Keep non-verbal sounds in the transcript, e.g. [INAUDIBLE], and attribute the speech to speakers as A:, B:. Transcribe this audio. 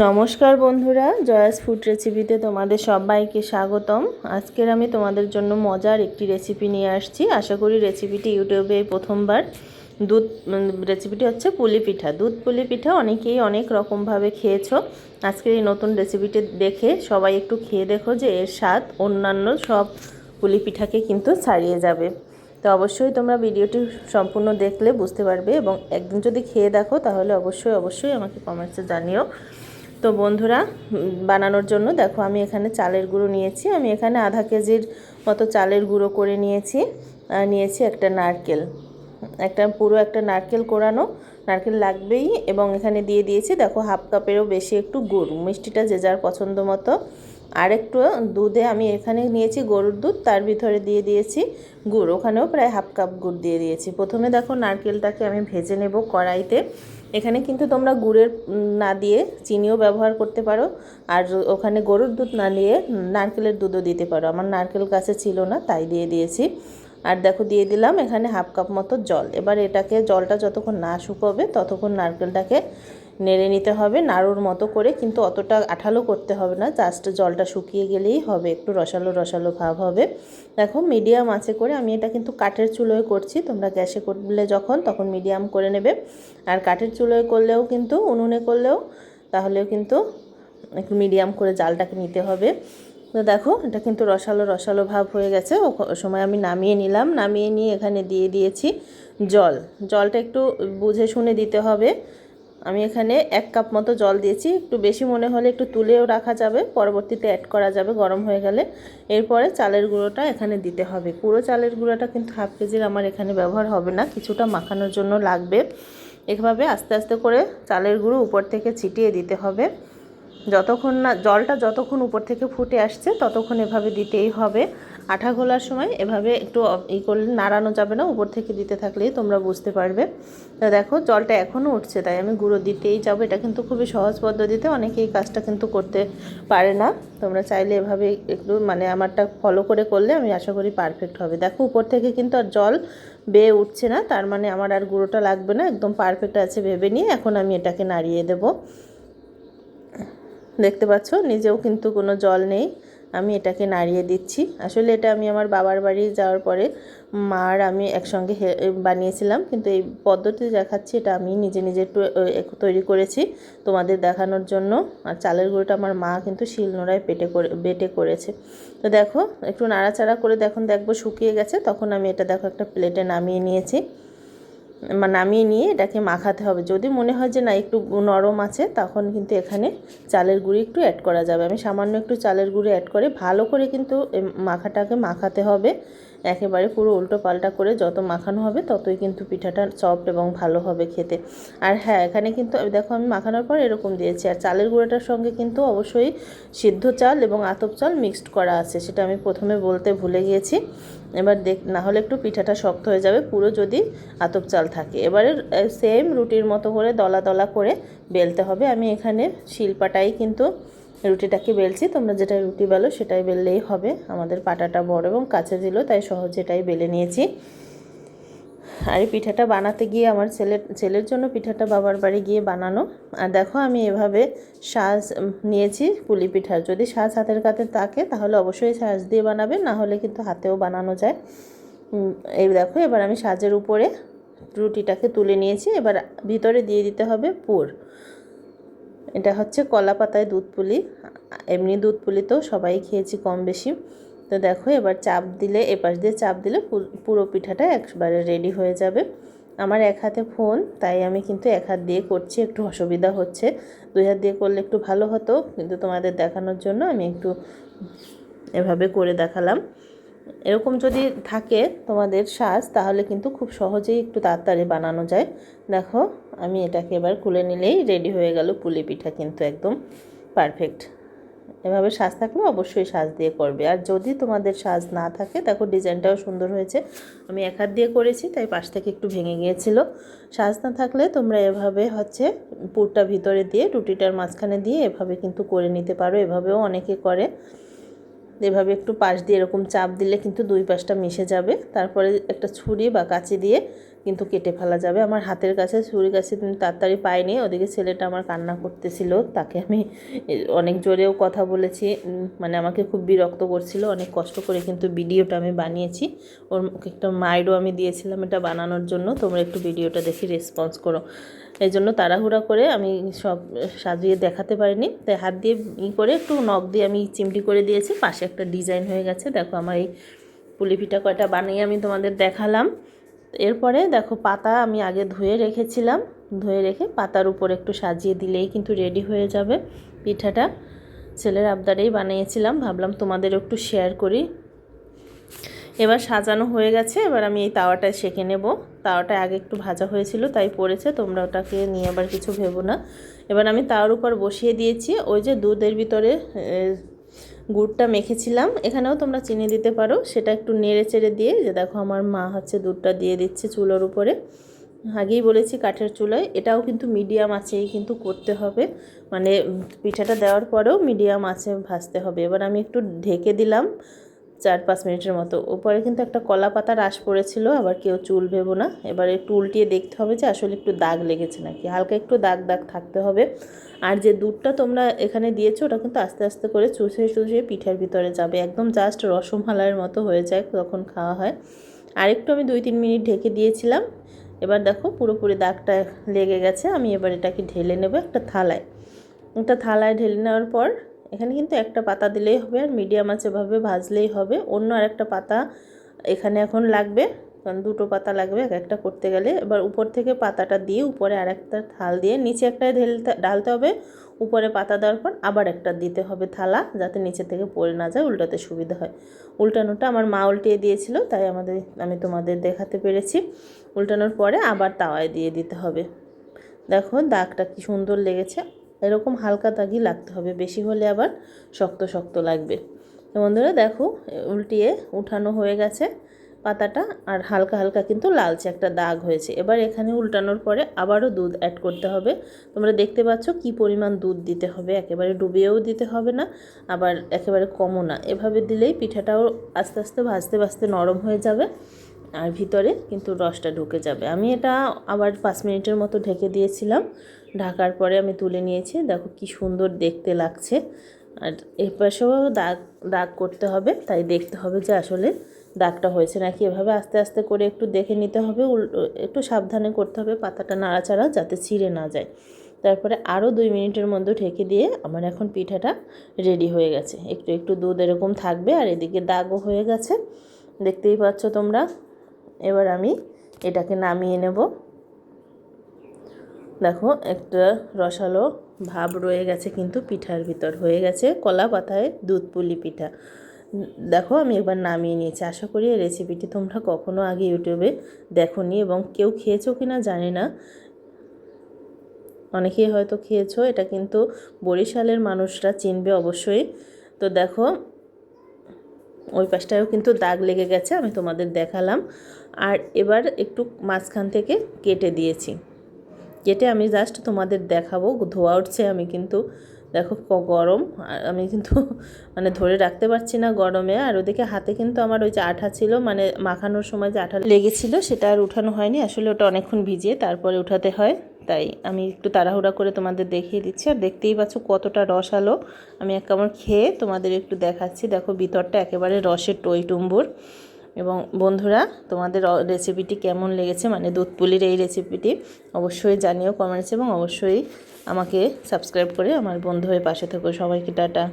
A: নমস্কার বন্ধুরা, জয়াস ফুড রেসিপিতে তোমাদের সবাইকে স্বাগতম। আজকের আমি তোমাদের জন্য মজার একটি রেসিপি নিয়ে আসছি। আশা করি রেসিপিটি ইউটিউবে প্রথমবার। দুধ রেসিপিটি হচ্ছে পুলি পিঠা। দুধ পুলি পিঠা অনেকেই অনেক রকমভাবে খেয়েছো। আজকের এই নতুন রেসিপিটি দেখে সবাই একটু খেয়ে দেখো যে এর স্বাদ, অন্যান্য সব পুলি পিঠাকে কিন্তু ছাড়িয়ে যাবে। তো অবশ্যই তোমরা ভিডিওটি সম্পূর্ণ দেখলে বুঝতে পারবে এবং একদিন যদি খেয়ে দেখো তাহলে অবশ্যই অবশ্যই আমাকে কমেন্টসে জানিও। তো বন্ধুরা বানানোর জন্য দেখো আমি এখানে চালের গুঁড়ো নিয়েছি। আমি এখানে আধা কেজির মতো চালের গুঁড়ো করে নিয়েছি নিয়েছি একটা নারকেল। একটা, পুরো একটা নারকেল কোরানো। নারকেল লাগবেই এবং এখানে দিয়ে দিয়েছি দেখো হাফ কাপেরও বেশি একটু গুড়। মিষ্টিটা যে যার পছন্দ মতো। আর একটু দুধে আমি এখানে নিয়েছি গরুর দুধ, তার ভিতরে দিয়ে দিয়েছি গুড়। ওখানেও প্রায় হাফ কাপ গুড় দিয়ে দিয়েছি। প্রথমে দেখো নারকেলটাকে আমি ভেজে নেব কড়াইতে। এখানে কিন্তু তোমরা গুড়ের না দিয়ে চিনিও ব্যবহার করতে পারো। আর ওখানে গরুর দুধ না নিয়ে নারকেলের দুধও দিতে পারো। আমার নারকেল গাছে ছিল না, তাই দিয়ে দিয়েছি। আর দেখো, দিয়ে দিলাম এখানে হাফ কাপ মতো জল। এবার এটাকে জলটা যতক্ষণ না শুকোবে, ততক্ষণ নারকেলটাকে নেড়ে নিতে হবে নাড়ুর মতো করে, কিন্তু অতটা আঠালো করতে হবে না জাস্ট জলটা শুকিয়ে গেলেই হবে, একটু রসালো রসালো ভাব হবে। দেখো মিডিয়াম আছে করে আমি এটা কিন্তু কাঠের চুলোয় করছি, তোমরা গ্যাসে করলে যখন, তখন মিডিয়াম করে নেবে। আর কাঠের চুলোয় করলেও কিন্তু, উনুনে করলেও, তাহলেও কিন্তু একটু মিডিয়াম করে জালটাকে নিতে হবে। তো দেখো, এটা কিন্তু রসালো রসালো ভাব হয়ে গেছে, ও সময় আমি নামিয়ে নিলাম, নামিয়ে নিয়ে এখানে দিয়ে দিয়েছি জল। জলটা একটু বুঝে শুনে দিতে হবে। আমি এখানে এক কাপ মতো জল দিয়েছি। একটু বেশি মনে হলে একটু তুলেও রাখা যাবে, পরবর্তীতে অ্যাড করা যাবে গরম হয়ে গেলে। এরপরে চালের গুঁড়োটা এখানে দিতে হবে। পুরো চালের গুঁড়োটা কিন্তু হাফ কেজির আমার এখানে ব্যবহার হবে না, কিছুটা মাখানোর জন্য লাগবে। এভাবে আস্তে আস্তে করে চালের গুঁড়ো উপর থেকে ছিটিয়ে দিতে হবে। যতক্ষণ না, জলটা যতক্ষণ উপর থেকে ফুটে আসছে, ততক্ষণ এভাবে দিতেই হবে। আঠা খোলার সময় এভাবে একটু ই করলে নাড়ানো যাবে না, উপর থেকে দিতে থাকলেই তোমরা বুঝতে পারবে। তো দেখো, জলটা এখনও উঠছে, তাই আমি গুঁড়ো দিতেই যাব। এটা কিন্তু খুবই সহজ পদ্ধতিতে অনেকে এই কাজটা কিন্তু করতে পারে না। তোমরা চাইলে এভাবে একটু মানে আমারটা ফলো করে করলে আমি আশা করি পারফেক্ট হবে। দেখো, উপর থেকে কিন্তু আর জল বেয়ে উঠছে না, তার মানে আমার আর গুঁড়োটা লাগবে না, একদম পারফেক্ট আছে ভেবে নিয়ে এখন আমি এটাকে নাড়িয়ে দেবো। দেখতে পাচ্ছ, নিজেও কিন্তু কোনো জল নেই। আমি এটাকে নাড়িয়ে দিচ্ছি। আসলে এটা আমি আমার বাবার বাড়ি যাওয়ার পরে মার আমি একসঙ্গে বানিয়েছিলাম। কিন্তু এই পদ্ধতি দেখাচ্ছি, এটা আমি নিজে নিজে তৈরি করেছি তোমাদের দেখানোর জন্য। আর চালের গুঁড়োটা আমার মা কিন্তু শিলনোড়ায় পেটে করে, বেটে করেছে। তো দেখো, একটু নাড়াচাড়া করে দেখুন, দেখব শুকিয়ে গেছে। তখন আমি এটা দেখো একটা প্লেটে নামিয়ে নিয়েছি। নামিয়ে নিয়ে এটাকে মাখাতে হবে। যদি মনে হয় যে না, একটু নরম আছে, তখন কিন্তু এখানে চালের গুঁড়ি একটু অ্যাড করা যাবে। আমি সামান্য একটু চালের গুঁড়ি অ্যাড করে ভালো করে কিন্তু মাখাটাকে মাখাতে হবে। একেবারে পুরো উল্টো পাল্টা করে যত মাখানো হবে, ততই কিন্তু পিঠাটা সফট এবং ভালো হবে খেতে। আর হ্যাঁ এখানে কিন্তু দেখো আমি মাখানোর পর এরকম দিয়েছি। আর চালের গুঁড়োটার সঙ্গে কিন্তু অবশ্যই সিদ্ধ চাল এবং আতপ চাল মিক্সড করা আছে, সেটা আমি প্রথমে বলতে ভুলে গিয়েছি। এবার দেখ, না হলে একটু পিঠাটা শক্ত হয়ে যাবে, পুরো যদি আতপ চাল থাকে। এবারে সেম রুটির মতো করে দলা দলা করে বেলতে হবে। আমি এখানে শিলপাটাই কিন্তু রুটিটাকে বেলছি। তোমরা যেটা রুটি বেলো, সেটাই বেললেই হবে। আমাদের পাটাটা বড় এবং কাছে ছিল, তাই সহজ এটাই বেলে নিয়েছি। আর এই পিঠাটা বানাতে গিয়ে আমার ছেলের ছেলের জন্য পিঠাটা বাবার বাড়ি গিয়ে বানানো। আর দেখো আমি এভাবে সাজ নিয়েছি পুলি পিঠার। যদি সাজ হাতের কাছে থাকে তাহলে অবশ্যই সাজ দিয়ে বানাবে, না হলে কিন্তু হাতেও বানানো যায়। এই দেখো এবার আমি সাজের উপরে রুটিটাকে তুলে নিয়েছি। এবার ভিতরে দিয়ে দিতে হবে পুর। এটা হচ্ছে কলা পাতায় দুধ পুলি। এমনি দুধ পুলি তো সবাই খেয়েছি কম বেশি। তো দেখো, এবার চাপ দিলে, এপাশ দিয়ে চাপ দিলে পুরো পিঠাটা একবারে রেডি হয়ে যাবে। আমার এক হাতে ফোন, তাই আমি কিন্তু এক হাত দিয়ে করছি, একটু অসুবিধা হচ্ছে। দুই হাত দিয়ে করলে একটু ভালো হতো, কিন্তু তোমাদের দেখানোর জন্য আমি একটু এভাবে করে দেখালাম। এরকম যদি থাকে তোমাদের সাজ, তাহলে কিন্তু খুব সহজেই একটু তাড়াতাড়ি বানানো যায়। দেখো, আমি এটাকে এবার খুলে নিলেই রেডি হয়ে গেল পুলি পিঠা কিন্তু একদম পারফেক্ট এভাবে সাজ থাকলে অবশ্যই সাজ দিয়ে করবে। আর যদি তোমাদের সাজ না থাকে, দেখো ডিজাইনটাও সুন্দর হয়েছে। আমি এক হাত দিয়ে করেছি, তাই পাশ থেকে একটু ভেঙে গিয়েছিল। সাজ না থাকলে তোমরা এভাবে হচ্ছে পুরটা ভিতরে দিয়ে রুটিটার মাঝখানে দিয়ে এভাবে কিন্তু করে নিতে পারো। এভাবেও অনেকে করে। এভাবে একটু পাশ দিয়ে এরকম চাপ দিলে কিন্তু দুই পাশটা মিশে যাবে। তারপরে একটা ছুরি বা কাঁচি দিয়ে কিন্তু কেটে ফেলা যাবে। আমার হাতের কাছে ছুরির কাছে তাড়াতাড়ি পাইনি। ওদিকে ছেলেটা আমার কান্না করতেছিল। তাকে আমি অনেক জোরেও কথা বলেছি। মানে আমাকে খুব বিরক্ত করছিল। অনেক কষ্ট করে কিন্তু ভিডিওটা আমি বানিয়েছি। ওর একটা মাইডও আমি দিয়েছিলাম এটা বানানোর জন্য। তোমরা একটু ভিডিওটা দেখে রেসপন্স করো। এই জন্য তাড়াহুড়া করে আমি সব সাজিয়ে দেখাতে পারিনি। তাই হাত দিয়ে ই করে একটু নখ দিয়ে আমি চিমটি করে দিয়েছি। পাশে একটা ডিজাইন হয়ে গেছে। দেখো আমার এই পুলি পিঠা কয়টা বানিয়ে আমি তোমাদের দেখালাম। এরপরে দেখো পাতা আমি আগে ধুয়ে রেখেছিলাম, ধুয়ে রেখে পাতার উপর একটু সাজিয়ে দিলেই কিন্তু রেডি হয়ে যাবে পিঠাটা। ছেলের আবদারেই বানিয়েছিলাম, ভাবলাম তোমাদের একটু শেয়ার করি। এবার সাজানো হয়ে গেছে, এবার আমি এই তাওয়াটায় সেঁকে নেব। তাওয়াটা আগে একটু ভাজা হয়েছিল, তাই পড়েছে, তোমরা ওটাকে নিয়ে আবার কিছু ভেবো না। এবার আমি তাওয়ার উপর বসিয়ে দিয়েছি, ওই যে দুধের ভিতরে গুড়টা মেখেছিলাম। এখানেও তোমরা চিনি দিতে পারো। সেটা একটু নেড়ে চেড়ে দিয়ে, যে দেখো আমার মা হচ্ছে দুধটা দিয়ে দিচ্ছে চুলোর উপরে। আগেই বলেছি কাঠের চুলোয়। এটাও কিন্তু মিডিয়াম আছেই কিন্তু করতে হবে। মানে পিঠাটা দেওয়ার পরেও মিডিয়াম আছে ভাজতে হবে। এবার আমি একটু ঢেকে দিলাম। চার পাঁচ মিনিটের মতো। উপরে কিন্তু একটা কলা পাতা রাস পড়েছিল, আবার কেউ চুল ভেবো না। এবার একটু উল্টিয়ে দেখতে হবে যে আসলে একটু দাগ লেগেছে নাকি। হালকা একটু দাগ দাগ থাকতে হবে। আর যে দুধটা তোমরা এখানে দিয়েছ, ওটা কিন্তু আস্তে আস্তে করে চুষে চুষে পিঠার ভিতরে যাবে। একদম জাস্ট রসমালাইয়ের মতো হয়ে যায় তখন খাওয়া হয়। আর একটু আমি দুই তিন মিনিট ঢেকে দিয়েছিলাম। এবার দেখো পুরোপুরি দাগটা লেগে গেছে। আমি এবার এটাকে ঢেলে নেব একটা থালায়। একটা থালায় ঢেলে নেওয়ার পর এখানে কিন্তু একটা পাতা দিলেই হবে আর মিডিয়াম আছে ভাবে ভাজলেই হবে। অন্য আরেকটা পাতা এখানে এখন লাগবে, কারণ দুটো পাতা লাগবে, এক একটা করতে গেলে। এবার উপর থেকে পাতাটা দিয়ে উপরে আরেকটা থাল দিয়ে নিচে একটা ঢেলতে ডালতে হবে। উপরে পাতা দেওয়ার পর আবার একটা দিতে হবে থালা, যাতে নিচে থেকে পড়ে না যায়, উল্টাতে সুবিধা হয়। উল্টানোটা আমার মা উল্টিয়ে দিয়েছিল, তাই আমাদের, আমি তোমাদের দেখাতে পেরেছি। উল্টানোর পরে আবার তাওয়ায় দিয়ে দিতে হবে। দেখো দাগটা কি সুন্দর লেগেছে। এরকম হালকা দাগই লাগতে হবে। বেশি হলে আবার শক্ত শক্ত লাগবে। তো বন্ধুরা, দেখো, উল্টিয়ে উঠানো হয়ে গেছে পাতাটা আর হালকা হালকা কিন্তু লালচে একটা দাগ হয়েছে। এবার এখানে উল্টানোর পরে আবারও দুধ অ্যাড করতে হবে। তোমরা দেখতে পাচ্ছ কি পরিমাণ দুধ দিতে হবে। একেবারে ডুবিয়েও দিতে হবে না, আবার একেবারে কমও না। এভাবে দিলেই পিঠাটাও আস্তে আস্তে ভাজতে ভাজতে নরম হয়ে যাবে। আর ভিতরে কিন্তু রসটা ঢুকে যাবে। আমি এটা আবার পাঁচ মিনিটের মতো ঢেকে দিয়েছিলাম। ঢাকার পরে আমি তুলে নিয়েছি। দেখো কি সুন্দর দেখতে লাগছে। আর এর পাশেও দাগ দাগ করতে হবে, তাই দেখতে হবে যে আসলে দাগটা হয়েছে নাকি। এভাবে আস্তে আস্তে করে একটু দেখে নিতে হবে। একটু সাবধানে করতে হবে পাতাটা নাড়াচাড়া যাতে ছিঁড়ে না যায়। তারপরে আরও দুই মিনিটের মধ্যে ঢেকে দিয়ে আমার এখন পিঠাটা রেডি হয়ে গেছে। একটু একটু দুধ এরকম থাকবে আর এদিকে দাগও হয়ে গেছে। দেখতেই পাচ্ছ তোমরা এবার আমি এটাকে নামিয়ে নেব। দেখো, একটা রসালো ভাব রয়ে গেছে কিন্তু পিঠার ভিতর। হয়ে গেছে কলা পাতায় দুধ পুলি পিঠা। দেখো, আমি একবার নামিয়ে নিয়েছি। আশা করি এই রেসিপিটি তোমরা কখনো আগে ইউটিউবে দেখোনি এবং কেউ খেয়েছো কি না জানি না। অনেকেই হয়তো খেয়েছো, এটা কিন্তু বরিশালের মানুষরা চিনবে অবশ্যই। তো দেখো, ওই পাশটায়ও কিন্তু দাগ লেগে গেছে, আমি তোমাদের দেখালাম। আর এবার একটু মাঝখান থেকে কেটে দিয়েছি। কেটে আমি জাস্ট তোমাদের দেখাবো, ধোয়া উঠছে আমি কিন্তু, দেখো গরম আমি কিন্তু [LAUGHS] মানে ধরে রাখতে পারছি না গরমে। আর ওদিকে হাতে কিন্তু আমার ওই যে আঠা ছিল মানে মাখানোর সময় যে আঠা লেগেছিল সেটা আর উঠানো হয়নি। আসলে ওটা অনেকক্ষণ ভিজিয়ে তারপরে উঠাতে হয়, তাই আমি একটু তাড়াহুড়া করে তোমাদের দেখিয়ে দিচ্ছি। আর দেখতেই পাচ্ছ কতটা রস আলো। আমি এক কামড় খেয়ে তোমাদের একটু দেখাচ্ছি। দেখো ভিতরটা একেবারে রসের টই টুম্বুর। এবং বন্ধুরা, তোমাদের রেসিপিটি কেমন লেগেছে? মানে দুধ পুলির এই রেসিপিটি অবশ্যই জানিও কমেন্টস এবং অবশ্যই আমাকে সাবস্ক্রাইব করে আমার বন্ধু হয়ে পাশে থেকো। সবাইকে টাটা।